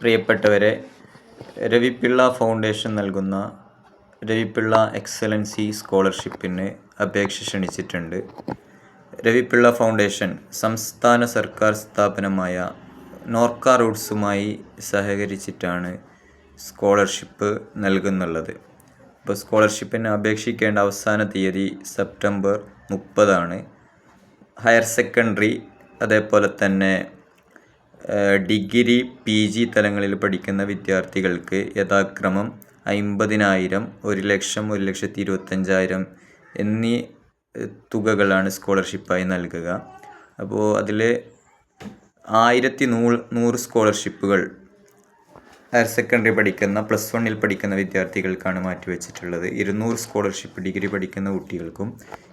പ്രിയപ്പെട്ടവരെ രവിപിള്ള ഫൗണ്ടേഷൻ നൽകുന്ന രവിപിള്ള എക്സലൻസി സ്കോളർഷിപ്പിന് അപേക്ഷ ക്ഷണിച്ചിട്ടുണ്ട്. രവിപിള്ള ഫൗണ്ടേഷൻ സംസ്ഥാന സർക്കാർ സ്ഥാപനമായ നോർക്ക റൂട്ട്സുമായി സഹകരിച്ചിട്ടാണ് സ്കോളർഷിപ്പ് നൽകുന്നുള്ളത്. ഇപ്പോൾ സ്കോളർഷിപ്പിന് അപേക്ഷിക്കേണ്ട അവസാന തീയതി സെപ്റ്റംബർ മുപ്പതാണ്. ഹയർ സെക്കൻഡറി അതേപോലെ തന്നെ ഡിഗ്രി പി ജി തലങ്ങളിൽ പഠിക്കുന്ന വിദ്യാർത്ഥികൾക്ക് യഥാക്രമം അൻപതിനായിരം ഒരു ലക്ഷം ഒരു ലക്ഷത്തി ഇരുപത്തഞ്ചായിരം എന്നീ തുകകളാണ് സ്കോളർഷിപ്പായി നൽകുക. അപ്പോൾ അതിൽ ആയിരത്തി നൂറ് നൂറ് സ്കോളർഷിപ്പുകൾ ഹയർ സെക്കൻഡറി പഠിക്കുന്ന പ്ലസ് വണ്ണിൽ പഠിക്കുന്ന വിദ്യാർത്ഥികൾക്കാണ് മാറ്റിവെച്ചിട്ടുള്ളത്. ഇരുന്നൂറ് സ്കോളർഷിപ്പ് ഡിഗ്രി പഠിക്കുന്ന കുട്ടികൾക്കും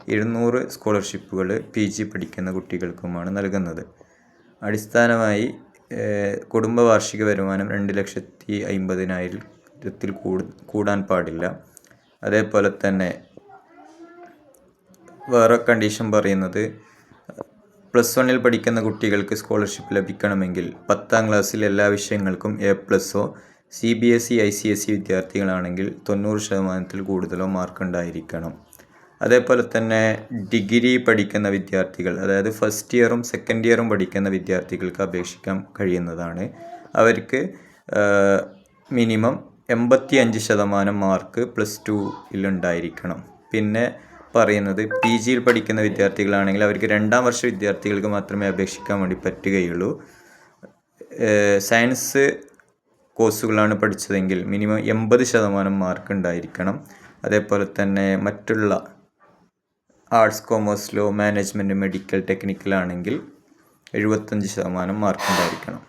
ഇരുന്നൂറ് സ്കോളർഷിപ്പുകൾ പി ജി പഠിക്കുന്ന കുട്ടികൾക്കുമാണ് നൽകുന്നത്. അടിസ്ഥാനമായി കുടുംബ വാർഷിക വരുമാനം രണ്ട് ലക്ഷത്തി അമ്പതിനായിരത്തിൽ കൂടാൻ പാടില്ല. അതേപോലെ തന്നെ വേറെ കണ്ടീഷൻ പറയുന്നത് പ്ലസ് വണ്ണിൽ പഠിക്കുന്ന കുട്ടികൾക്ക് സ്കോളർഷിപ്പ് ലഭിക്കണമെങ്കിൽ പത്താം ക്ലാസ്സിൽ എല്ലാ വിഷയങ്ങൾക്കും A പ്ലസോ C B S E I C S E വിദ്യാർത്ഥികളാണെങ്കിൽ തൊണ്ണൂറ് ശതമാനത്തിൽ കൂടുതലോ മാർക്ക് ഉണ്ടായിരിക്കണം. അതേപോലെ തന്നെ ഡിഗ്രി പഠിക്കുന്ന വിദ്യാർത്ഥികൾ അതായത് ഫസ്റ്റ് ഇയറും സെക്കൻഡ് ഇയറും പഠിക്കുന്ന വിദ്യാർത്ഥികൾക്ക് അപേക്ഷിക്കാൻ കഴിയുന്നതാണ്. അവർക്ക് മിനിമം എൺപത്തി അഞ്ച് ശതമാനം മാർക്ക് പ്ലസ് ടുവിലുണ്ടായിരിക്കണം പിന്നെ പറയുന്നത് പി ജിയിൽ പഠിക്കുന്ന വിദ്യാർത്ഥികളാണെങ്കിൽ അവർക്ക് രണ്ടാം വർഷ വിദ്യാർത്ഥികൾക്ക് മാത്രമേ അപേക്ഷിക്കാൻ വേണ്ടി പറ്റുകയുള്ളൂ. സയൻസ് കോഴ്സുകളാണ് പഠിച്ചതെങ്കിൽ മിനിമം എൺപത് ശതമാനം മാർക്ക് ഉണ്ടായിരിക്കണം. അതേപോലെ തന്നെ മറ്റുള്ള arts commerce law management medical ടെക്നിക്കലാണെങ്കിൽ എഴുപത്തഞ്ച് ശതമാനം മാർക്ക് ഉണ്ടായിരിക്കണം